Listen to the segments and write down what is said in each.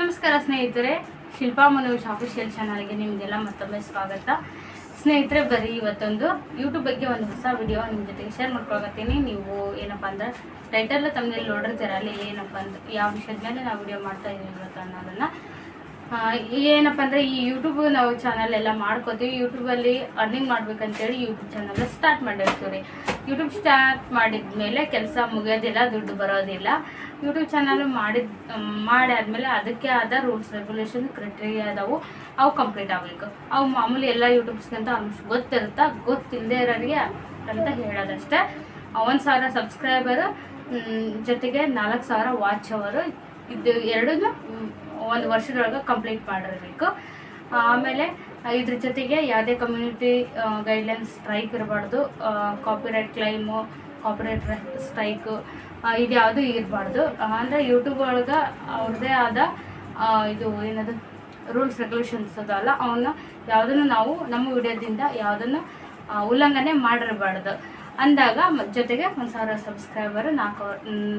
ನಮಸ್ಕಾರ ಸ್ನೇಹಿತರೆ, ಶಿಲ್ಪಾ ಮನೋಜ್ ಆಫಿಷಿಯಲ್ ಚಾನಲ್ಗೆ ನಿಮಗೆಲ್ಲ ಮತ್ತೊಮ್ಮೆ ಸ್ವಾಗತ. ಸ್ನೇಹಿತರೆ, ಬರೀ ಇವತ್ತೊಂದು ಯೂಟ್ಯೂಬ್ ಬಗ್ಗೆ ಒಂದು ಹೊಸ ವಿಡಿಯೋ ನಿಮ್ಮ ಜೊತೆಗೆ ಶೇರ್ ಮಾಡ್ಕೊಳಕತ್ತೀನಿ. ನೀವು ಏನಪ್ಪ ಅಂದ್ರೆ ಟೈಟಲ್ ತಮ್ಮಲ್ಲಿ ನೋಡಿರ್ತೀರ ಅಲ್ಲಿ ಏನಪ್ಪ ಅಂದ್ರೆ, ಯಾವ ವಿಷಯದ ಮೇಲೆ ನಾವು ವಿಡಿಯೋ ಮಾಡ್ತಾ ಇದೀವಿ ಇವತ್ತು ಅನ್ನೋದನ್ನು. ಏನಪ್ಪ ಅಂದ್ರೆ ಈ ಯೂಟ್ಯೂಬ್ ನಾವು ಚಾನಲ್ ಎಲ್ಲ ಮಾಡ್ಕೋತೀವಿ. ಯೂಟ್ಯೂಬಲ್ಲಿ ಅರ್ನಿಂಗ್ ಮಾಡ್ಬೇಕಂತೇಳಿ ಯೂಟ್ಯೂಬ್ ಚಾನಲ್ ಸ್ಟಾರ್ಟ್ ಮಾಡಿರ್ತೀವಿ ಯೂಟ್ಯೂಬ್ ಸ್ಟಾರ್ಟ್ ಮಾಡಿದ ಮೇಲೆ ಕೆಲಸ ಮುಗಿಯೋದಿಲ್ಲ, ದುಡ್ಡು ಬರೋದಿಲ್ಲ. ಯೂಟ್ಯೂಬ್ ಚಾನಲ್ ಮಾಡಿದ ಮಾಡಾದ್ಮೇಲೆ ಅದಕ್ಕೆ ಆದ ರೂಲ್ಸ್ ರೆಗ್ಯುಲೇಷನ್ ಕ್ರೈಟೀರಿಯಾ ಅದಾವು. ಅವು ಕಂಪ್ಲೀಟ್ ಆಗಬೇಕು. ಅವು ಮಾಮೂಲಿ ಎಲ್ಲ ಯೂಟ್ಯೂಬ್ಸ್ಗಂತ ಅಂಶ ಗೊತ್ತಿರುತ್ತಾ? ಗೊತ್ತಿಲ್ಲದೆ ಇರೋರಿಗೆ ಅಂತ ಹೇಳೋದಷ್ಟೇ. ಒಂದು ಸಾವಿರ ಸಬ್ಸ್ಕ್ರೈಬರು ಜೊತೆಗೆ ನಾಲ್ಕು ಸಾವಿರ ವಾಚ್ ಅವರು ಇದು ಎರಡನ್ನೂ ಒಂದು ವರ್ಷದೊಳಗೆ ಕಂಪ್ಲೀಟ್ ಮಾಡಿರಬೇಕು. ಆಮೇಲೆ ಇದ್ರ ಜೊತೆಗೆ ಯಾವುದೇ ಕಮ್ಯುನಿಟಿ ಗೈಡ್ಲೈನ್ಸ್ ಸ್ಟ್ರೈಕ್ ಇರಬಾರ್ದು. ಕಾಪಿರೈಟ್ ಕ್ಲೈಮು ಕಾಪಿರೈಟ್ ಸ್ಟ್ರೈಕು ಇದು ಯಾವುದು ಇರಬಾರ್ದು. ಅಂದರೆ ಯೂಟ್ಯೂಬ್ ಒಳಗೆ ಅವ್ರದ್ದೇ ಆದ ಇದು ಏನದು ರೂಲ್ಸ್ ರೆಗ್ಯುಲೇಷನ್ಸ್ ಅದಲ್ಲ ಅವನ್ನ ಯಾವುದನ್ನು ನಾವು ನಮ್ಮ ವಿಡಿಯೋದಿಂದ ಯಾವುದನ್ನು ಉಲ್ಲಂಘನೆ ಮಾಡಿರಬಾರ್ದು. ಅಂದಾಗ ಜೊತೆಗೆ ಒಂದು ಸಾವಿರ ಸಬ್ಸ್ಕ್ರೈಬರ್ ನಾಲ್ಕು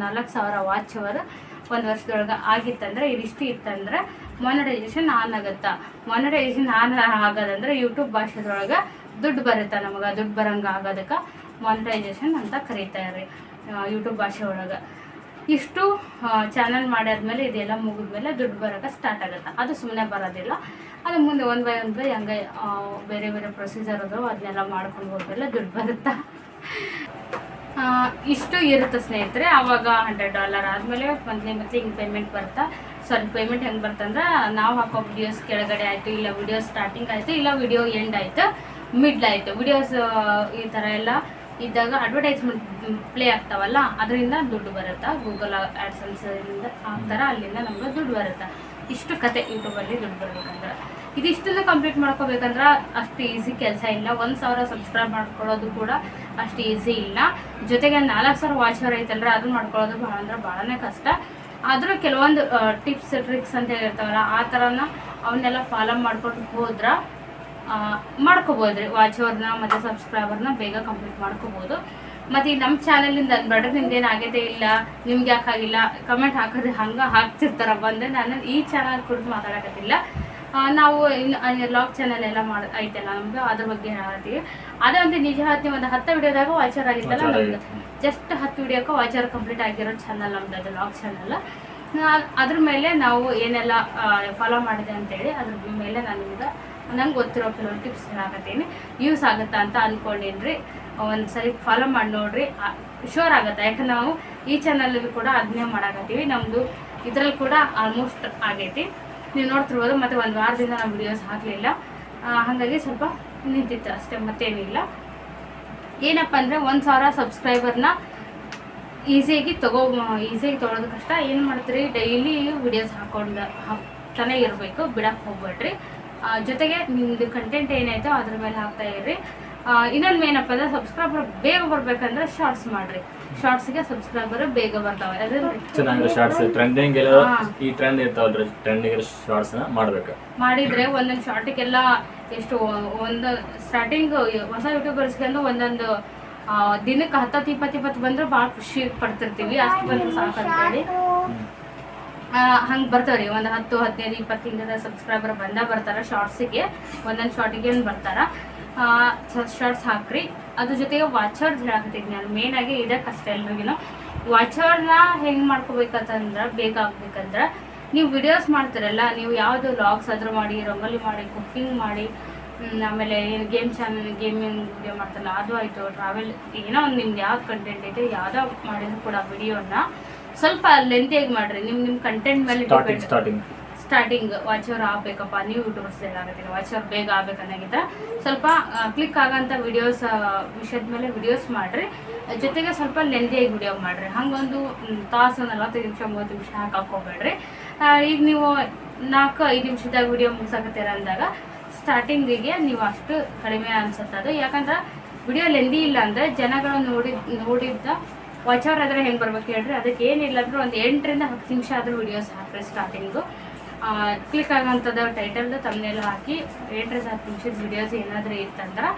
ನಾಲ್ಕು ಸಾವಿರ ವಾಚ್ ಅವರು ಒಂದು ವರ್ಷದೊಳಗೆ ಆಗಿತ್ತಂದ್ರೆ, ಇದಿಷ್ಟು ಇತ್ತಂದ್ರೆ ಮಾನಿಟೈಸೇಷನ್ ಆನ್ ಆಗುತ್ತಾ. ಮಾನಿಟೈಸೇಷನ್ ಆನ್ ಆಗೋದಂದ್ರೆ ಯೂಟ್ಯೂಬ್ ಭಾಷೆದೊಳಗೆ ದುಡ್ಡು ಬರುತ್ತೆ ನಮಗೆ, ದುಡ್ಡು ಬರಂಗ ಆಗೋದಕ್ಕೆ ಮಾನಿಟೈಸೇಷನ್ ಅಂತ ಕರೀತಾರೆ ಯೂಟ್ಯೂಬ್ ಭಾಷೆ ಒಳಗೆ. ಇಷ್ಟು ಚಾನಲ್ ಮಾಡಾದ್ಮೇಲೆ ಇದೆಲ್ಲ ಮುಗಿದ್ಮೇಲೆ ದುಡ್ಡು ಬರೋಕ್ಕೆ ಸ್ಟಾರ್ಟ್ ಆಗುತ್ತೆ. ಅದು ಸುಮ್ಮನೆ ಬರೋದಿಲ್ಲ. ಅದು ಮುಂದೆ ಒಂದು ಬೈ ಒಂದು ಬೈ ಹಂಗೆ ಬೇರೆ ಬೇರೆ ಪ್ರೊಸೀಜರ್ ಅದು ಅದನ್ನೆಲ್ಲ ಮಾಡ್ಕೊಂಡು ಹೋದ್ಮೇಲೆ ದುಡ್ಡು ಬರುತ್ತಾ. ಇಷ್ಟು ಇರುತ್ತೆ ಸ್ನೇಹಿತರೆ ಆವಾಗ ಹಂಡ್ರೆಡ್ ಡಾಲರ್ ಆದಮೇಲೆ ಮಂತ್ಲಿ ಮಂತ್ಲಿ ಹಿಂಗೆ ಪೇಮೆಂಟ್ ಬರ್ತಾ. ಸಾರಿ ಪೇಮೆಂಟ್ ಹೆಂಗೆ ಬರ್ತಂದ್ರೆ, ನಾವು ಹಾಕೋ ವಿಡಿಯೋಸ್ ಕೆಳಗಡೆ ಆಯಿತು, ಇಲ್ಲ ವಿಡಿಯೋ ಸ್ಟಾರ್ಟಿಂಗ್ ಆಯಿತು, ಇಲ್ಲ ವಿಡಿಯೋ ಎಂಡ್ ಆಯಿತು ಮಿಡ್ಲ್ ಆಯಿತು. ವಿಡಿಯೋಸ್ ಈ ಥರ ಎಲ್ಲ ಇದ್ದಾಗ ಅಡ್ವರ್ಟೈಸ್ಮೆಂಟ್ ಪ್ಲೇ ಆಗ್ತಾವಲ್ಲ, ಅದರಿಂದ ದುಡ್ಡು ಬರುತ್ತಾ? ಗೂಗಲ್ ಆ್ಯಡ್ಸನ್ಸಿಂದ ಥರ ಅಲ್ಲಿಂದ ನಮ್ಗೆ ದುಡ್ಡು ಬರುತ್ತೆ? ಇಷ್ಟು ಕತೆ ಯೂಟ್ಯೂಬಲ್ಲಿ ದುಡ್ಡು ಬರ್ಬೇಕಂದ್ರೆ. ಇದಿಷ್ಟನ್ನು ಕಂಪ್ಲೀಟ್ ಮಾಡ್ಕೋಬೇಕಂದ್ರೆ ಅಷ್ಟು ಈಸಿ ಕೆಲಸ ಇಲ್ಲ. ಒಂದು ಸಾವಿರ ಸಬ್ಸ್ಕ್ರೈಬ್ ಮಾಡ್ಕೊಳ್ಳೋದು ಕೂಡ ಅಷ್ಟು ಈಸಿ ಇಲ್ಲ. ಜೊತೆಗೆ ನಾಲ್ಕು ಸಾವಿರ ವಾಚರ್ ಐತಲ್ರ ಅದು ಮಾಡ್ಕೊಳ್ಳೋದು ಭಾಳ ಅಂದ್ರೆ ಭಾಳನೇ ಕಷ್ಟ. ಆದರೂ ಕೆಲವೊಂದು ಟಿಪ್ಸ್ ಟ್ರಿಕ್ಸ್ ಅಂತ ಹೇಳಿರ್ತಾವಲ್ಲ ಆ ಥರನ ಅವನ್ನೆಲ್ಲ ಫಾಲೋ ಮಾಡ್ಕೊಂಡು ಹೋದ್ರೆ ಆ, ಮಾಡ್ಕೋಬೋದು ರೀ ವಾಚರ್ನ ಮತ್ತು ಸಬ್ಸ್ಕ್ರೈಬರ್ನ ಬೇಗ ಕಂಪ್ಲೀಟ್ ಮಾಡ್ಕೋಬೋದು. ಮತ್ತು ಈ ನಮ್ಮ ಚಾನಲಿಂದ ಬಡ್ರೆ ನಿಮ್ದೇನು ಆಗೈತೆ ಇಲ್ಲ ನಿಮ್ಗೆ ಯಾಕಾಗಿಲ್ಲ ಕಮೆಂಟ್ ಹಾಕೋದು ಹಂಗೆ ಹಾಕ್ತಿರ್ತಾರ ಬಂದೆ ನಾನು ಈ ಚಾನಲ್ ಕುರಿತು ಮಾತಾಡಕತ್ತಿಲ್ಲ. ನಾವು ಇನ್ನು ಲಾಗ್ ಚಾನಲ್ ಎಲ್ಲ ಮಾಡ ಐತಲ್ಲ ನಮ್ದು ಅದ್ರ ಬಗ್ಗೆ ಹೇಳ್ತೀವಿ. ಅದೇ ಒಂದು ನಿಜ ಹೇಳ್ತೀವಿ ಒಂದು ಹತ್ತು ವಿಡಿಯೋದಾಗ ವಾಚರ್ ಆಗಿತ್ತಲ್ಲ ನಮ್ದು ಜಸ್ಟ್ ಹತ್ತು ವಿಡಿಯೋಕ್ಕೆ ವಾಚರ್ ಕಂಪ್ಲೀಟ್ ಆಗಿರೋ ಚಾನಲ್ ನಮ್ದು ಅದು ಲಾಕ್ ಚಾನಲ್ ಅದ್ರ ಮೇಲೆ ನಾವು ಏನೆಲ್ಲ ಫಾಲೋ ಮಾಡಿದೆ ಅಂತೇಳಿ ಅದ್ರ ಮೇಲೆ ನಾನು ನಿಮ್ಗೆ ನಂಗೆ ಗೊತ್ತಿರೋ ಕೆಲವೊಂದು ಟಿಪ್ಸ್ ಹೇಳಕತ್ತೀನಿ. ಯೂಸ್ ಆಗುತ್ತಾ ಅಂತ ಅಂದ್ಕೊಂಡೇನಿ ರೀ ಒಂದು ಸರಿ ಫಾಲೋ ಮಾಡಿ ನೋಡ್ರಿ. ಶೋರ್ ಆಗುತ್ತೆ? ಯಾಕಂದ್ರೆ ನಾವು ಈ ಚಾನಲಲ್ಲಿ ಕೂಡ ಅದನ್ನೇ ಮಾಡಾಕತ್ತೀವಿ. ನಮ್ಮದು ಇದ್ರಲ್ಲಿ ಕೂಡ ಆಲ್ಮೋಸ್ಟ್ ಆಗೈತಿ. ನೀವು ನೋಡ್ತಿರ್ಬೋದು, ಮತ್ತು ಒಂದು ವಾರದಿಂದ ನಾನು ವಿಡಿಯೋಸ್ ಹಾಕಲಿಲ್ಲ. ಹಾಗಾಗಿ ಸ್ವಲ್ಪ ನಿಂತಿತ್ತು ಅಷ್ಟೇ, ಮತ್ತೇನಿಲ್ಲ. ಏನಪ್ಪ ಅಂದರೆ ಒಂದು ಸಾವಿರ ಸಬ್ಸ್ಕ್ರೈಬರ್ನ ಈಸಿಯಾಗಿ ತಗೋ, ಈಸಿಯಾಗಿ ತೊಗೊಳೋದು ಕಷ್ಟ. ಏನು ಮಾಡ್ತೀರಿ ಡೈಲಿ ವಿಡಿಯೋಸ್ ಹಾಕೊಂಡು, ಹಾಕ್ತಾನೆ ಇರಬೇಕು ಬಿಡಕ್ಕೆ ಹೋಗ್ಬೇಡ್ರಿ ಜೊತೆಗೆ ನಿಮ್ಮದು ಕಂಟೆಂಟ್ ಏನೈತೋ ಅದ್ರ ಮೇಲೆ ಹಾಕ್ತಾ ಇರ್ರಿ. ಇನ್ನೊಂದು ಏನಪ್ಪ ಅಂದ್ರೆ ಸಬ್ಸ್ಕ್ರೈಬರ್ ಬೇಗ ಬರ್ಬೇಕಂದ್ರೆ ಶಾರ್ಟ್ಸ್ ಮಾಡ್ರಿ. ಶಾರ್ಟ್ಸ್ಗೆ ಸಬ್ಸ್ಕ್ರೈಬರ್ ಬೇಗ ಬರ್ತಾವೆ. ಚೆನ್ನಾಗಿರೋ ಶಾರ್ಟ್ಸ್ ಟ್ರೆಂಡಿಂಗ್. ಈ ಟ್ರೆಂಡ್ ಇರ್ತಾವಲ್ರಿ ಟ್ರೆಂಡಿಂಗ್ ಶಾರ್ಟ್ಸ್ ಮಾಡ್ಬೇಕು. ಮಾಡಿದ್ರೆ ಒಂದೊಂದು ಶಾರ್ಟಿಗೆಲ್ಲ ಎಷ್ಟು ಒಂದು ಸ್ಟಾರ್ಟಿಂಗ್ ಹೊಸ ಯೂಟ್ಯೂಬರ್ಸ್ಗೆ ಅಂದ್ರೆ ಒಂದೊಂದು ದಿನಕ್ಕೆ ಹತ್ತತ್ತು ಇಪ್ಪತ್ತು ಇಪ್ಪತ್ತು ಬಂದ್ರೆ ಭಾಳ ಖುಷಿ ಪಡ್ತಿರ್ತೀವಿ. ಅಷ್ಟು ಬಂದ್ರೆ ಸಾಕು ಅಂತೇಳಿ ಹಂಗೆ ಬರ್ತಾವ್ರಿ. ಒಂದು ಹತ್ತು ಹದಿನೈದು ಇಪ್ಪತ್ತು ಸಬ್ಸ್ಕ್ರೈಬರ್ ಬಂದ ಬರ್ತಾರ ಶಾರ್ಟ್ಸಿಗೆ ಒಂದೊಂದು ಶಾರ್ಟಿಗೆ ಬರ್ತಾರ. ಶಾರ್ಟ್ಸ್ ಹಾಕ್ರಿ ಅದ್ರ ಜೊತೆಗೆ ವಾಚರ್ಸ್ ಹೇಳಕತ್ತಿದ್ನಿ ನಾನು ಮೇನ್ ಆಗಿ ಇದೆ ಕಷ್ಟ ಎಲ್ರಿಗೂ ವಾಚರ್ನ ಹೆಂಗೆ ಮಾಡ್ಕೋಬೇಕಂತಂದ್ರೆ ಬೇಕಾಗ್ಬೇಕಂದ್ರ ನೀವು ವಿಡಿಯೋಸ್ ಮಾಡ್ತೀರಲ್ಲ ನೀವು ಯಾವುದು ಲಾಗ್ಸ್ ಆದ್ರೂ ಮಾಡಿ ರಂಗೋಲಿ ಮಾಡಿ ಕುಕ್ಕಿಂಗ್ ಮಾಡಿ ಆಮೇಲೆ ಏನು ಗೇಮ್ ಚಾನಲ್ ಗೇಮಿಂಗ್ ವಿಡಿಯೋ ಮಾಡ್ತಾರಲ್ಲ ಅದು ಆಯಿತು. ಟ್ರಾವೆಲ್ ಏನೋ ಒಂದು ನಿಮ್ಗೆ ಯಾವ್ದು ಕಂಟೆಂಟ್ ಐತೆ ಯಾವುದೋ ಮಾಡಿದ್ರು ಕೂಡ ವಿಡಿಯೋನ ಸ್ವಲ್ಪ ಲೆಂತಿಯಾಗಿ ಮಾಡ್ರಿ. ನಿಮ್ಮ ನಿಮ್ಮ ಕಂಟೆಂಟ್ ಮೇಲೆ ಡಿಪೆಂಡ್ ಸ್ಟಾರ್ಟಿಂಗ್ ವಾಚರ್ ಆಗ್ಬೇಕಪ್ಪ ನ್ಯೂ ಯೂಟ್ಯೂಬರ್ಸ್ ಹೇಳಾಕತ್ತೀನಿ ವಾಚರ್ ಬೇಗ ಆಗ್ಬೇಕನ್ನಾಗಿದ್ದ ಸ್ವಲ್ಪ ಕ್ಲಿಕ್ ಆಗಂತ ವಿಡಿಯೋಸ್ ವಿಷಯದ ಮೇಲೆ ವಿಡಿಯೋಸ್ ಮಾಡಿರಿ. ಜೊತೆಗೆ ಸ್ವಲ್ಪ ಲೆಂದಿಯಾಗಿ ವಿಡಿಯೋ ಮಾಡಿರಿ. ಹಂಗೊಂದು ತಾಸು ನಲವತ್ತೈದು ನಿಮಿಷ, ಮೂವತ್ತು ನಿಮಿಷ ಹಾಕಿ ಹಾಕೋಬೇಡ್ರಿ. ಈಗ ನೀವು ನಾಲ್ಕು, ಐದು ನಿಮಿಷದಾಗ ವಿಡಿಯೋ ಮುಗಿಸಾಕತ್ತೀರ ಅಂದಾಗ ಸ್ಟಾರ್ಟಿಂಗಿಗೆ ನೀವು ಅಷ್ಟು ಕಡಿಮೆ ಅನ್ಸುತ್ತೆ ಅದು. ಯಾಕಂದ್ರೆ ವಿಡಿಯೋ ಲೆಂದಿ ಇಲ್ಲ ಅಂದರೆ ಜನಗಳು ನೋಡಿ ನೋಡಿದ್ದ ವಾಚ್ ಆದರೆ ಹೆಂಗೆ ಬರ್ಬೇಕು ಹೇಳ್ರಿ. ಅದಕ್ಕೆ ಏನಿಲ್ಲ ಅಂದ್ರೆ ಒಂದು ಎಂಟರಿಂದ ಹತ್ತು ನಿಮಿಷ ಆದರೂ ವಿಡಿಯೋಸ್ ಹಾಕ್ರಿ ಸ್ಟಾರ್ಟಿಂಗು ಕ್ಲಿಕ್ ಆಗೋಂಥದ್ದು ಟೈಟಲ್ದು ತಮ್ಮನೆಲ್ಲ ಹಾಕಿ ಏಟ್ರೆ ಹತ್ತು ನಿಮಿಷದ ವಿಡಿಯೋಸ್ ಏನಾದರೂ ಇತ್ತಂದ್ರೆ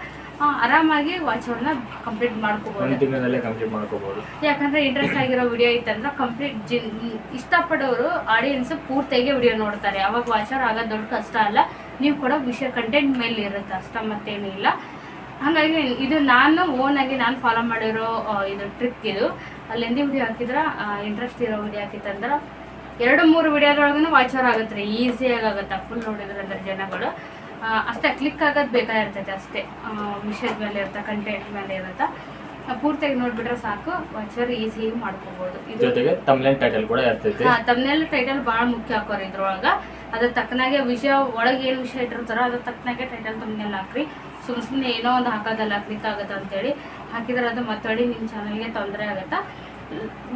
ಆರಾಮಾಗಿ ವಾಚ್ ಅವರ್ನ ಕಂಪ್ಲೀಟ್ ಮಾಡ್ಕೋಬಹುದು ಯಾಕಂದ್ರೆ ಇಂಟ್ರೆಸ್ಟ್ ಆಗಿರೋ ವಿಡಿಯೋ ಇತ್ತಂದ್ರೆ ಕಂಪ್ಲೀಟ್ ಜಿನ್ ಇಷ್ಟಪಡೋರು ಆಡಿಯನ್ಸ್ ಪೂರ್ತಿಯಾಗಿ ವಿಡಿಯೋ ನೋಡ್ತಾರೆ. ಅವಾಗ ವಾಚರ್ ಆಗೋದು ದೊಡ್ಡ ಕಷ್ಟ ಅಲ್ಲ. ನೀವು ಕೊಡೋ ವಿಷಯ ಕಂಟೆಂಟ್ ಮೇಲೆ ಇರುತ್ತೆ. ಅಷ್ಟ ಮತ್ತೇನಿಲ್ಲ ಹಾಗಾಗಿ ಇದು ನಾನು ಓನಾಗಿ ನಾನು ಫಾಲೋ ಮಾಡಿರೋ ಇದು ಟ್ರಿಕ್ ಇದು. ಅಲ್ಲಿಂದ ವಿಡಿಯೋ ಹಾಕಿದ್ರ ಇಂಟ್ರೆಸ್ಟ್ ಇರೋ ವಿಡಿಯೋ ಹಾಕಿತ್ತಂದ್ರೆ ಎರಡು ಮೂರು ವಿಡಿಯೋದೊಳಗೂ ವಾಚರ್ ಆಗುತ್ತೆ ರೀ. ಈಸಿಯಾಗಿ ಆಗುತ್ತೆ ಫುಲ್ ನೋಡಿದ್ರೆ ಅಂದ್ರೆ ಜನಗಳು. ಅಷ್ಟೇ ಕ್ಲಿಕ್ ಆಗೋದು ಬೇಕಾಗಿರ್ತೈತೆ ಅಷ್ಟೇ ಮಿಷನ್ ವಿಷಯದ ಮೇಲೆ ಇರುತ್ತೆ ಕಂಟೆಂಟ್ ಮೇಲೆ ಇರುತ್ತೆ? ಪೂರ್ತಿಯಾಗಿ ನೋಡ್ಬಿಟ್ರೆ ಸಾಕು. ವಾಚರ್ ಈಸಿಯಾಗಿ ಮಾಡ್ಕೋಬಹುದು ಜೊತೆಗೆ ಟೈಟಲ್ ಕೂಡ ಇರ್ತೈತಿ. ತಮ್ಮನೆಲ್ಲ ಟೈಟಲ್ ಭಾಳ ಮುಖ್ಯ ಹಾಕೋರಿ ಇದ್ರೊಳಗ. ಅದ್ರ ತಕ್ಕನಾಗೆ ವಿಷಯ ಒಳಗೆ ಏನು ವಿಷಯ ಇಟ್ಟಿರ್ತಾರೋ ಅದ್ರ ತಕ್ಕನಾಗೆ ಟೈಟಲ್ ತಮ್ಮನೆಲ್ಲ ಹಾಕ್ರಿ. ಸುಮ್ ಸುಮ್ಮನೆ ಏನೋ ಒಂದು ಹಾಕೋದಲ್ಲ ಕ್ಲಿಕ್ ಆಗುತ್ತೆ ಅಂತೇಳಿ ಹಾಕಿದ್ರೆ ಅದು ಮತ್ತೊಡಿ ನಿಮ್ಮ ಚಾನಲ್ಗೆ ತೊಂದರೆ ಆಗುತ್ತಾ?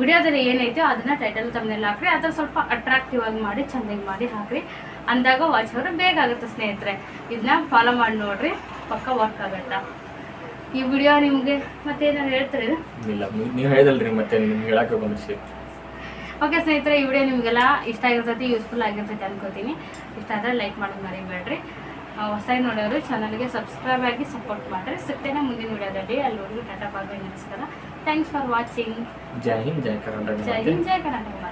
ವಿಡಿಯೋದಲ್ಲಿ ಏನೈತೆ ಅದನ್ನ ಟೈಟಲ್ ತಮ್ಮನೆಲ್ಲ ಹಾಕ್ರಿ. ಅದ್ರ ಸ್ವಲ್ಪ ಅಟ್ರಾಕ್ಟಿವ್ ಆಗಿ ಮಾಡಿ ಚೆಂದಾಗಿ ಮಾಡಿ ಹಾಕ್ರಿ. ಅಂದಾಗ ವಾಚ್ ಅವರು ಬೇಗ ಆಗುತ್ತೆ ಸ್ನೇಹಿತರೆ. ಇದನ್ನ ಫಾಲೋ ಮಾಡಿ ನೋಡ್ರಿ. ಪಕ್ಕ ವರ್ಕ್ ಆಗುತ್ತೆ ಈ ವಿಡಿಯೋ ನಿಮಗೆ ಮತ್ತೇನಾದ್ರು ಹೇಳ್ತೀರಿ ಇಲ್ಲ ನೀವು ಹೇಳಿದಲ್ರಿ ಮತ್ತೆ ನಿಮ್ಗೆ ಹೇಳಕ್ಕೆ ಬಂದ್ರಿ ಓಕೆ ಸ್ನೇಹಿತರೆ ಈ ವಿಡಿಯೋ ನಿಮಗೆಲ್ಲ ಇಷ್ಟ ಆಗಿರ್ತೈತಿ ಯೂಸ್ಫುಲ್ ಆಗಿರ್ತೈತಿ ಅನ್ಕೋತೀನಿ. ಇಷ್ಟ ಆದರೆ ಲೈಕ್ ಮಾಡೋದು ಮರಿಬೇಡ್ರಿ. ಹೊಸದಾಗಿ ನೋಡೋರು ಚಾನಲ್ಗೆ ಸಬ್ಸ್ಕ್ರೈಬ್ ಆಗಿ ಸಪೋರ್ಟ್ ಮಾಡಿರಿ. ಸಿಗ್ತೇನೆ ಮುಂದಿನ ವಿಡಿಯೋದಲ್ಲಿ. ಹೋಗಿ ಟಾಟಾ ಬಾಯ್ ನಮಸ್ಕಾರ థ్యాంక్స్ ఫర్ వాచింగ్ జై హింద్ జై కర్ణాటక జై హింద్ జై కర్ణాటక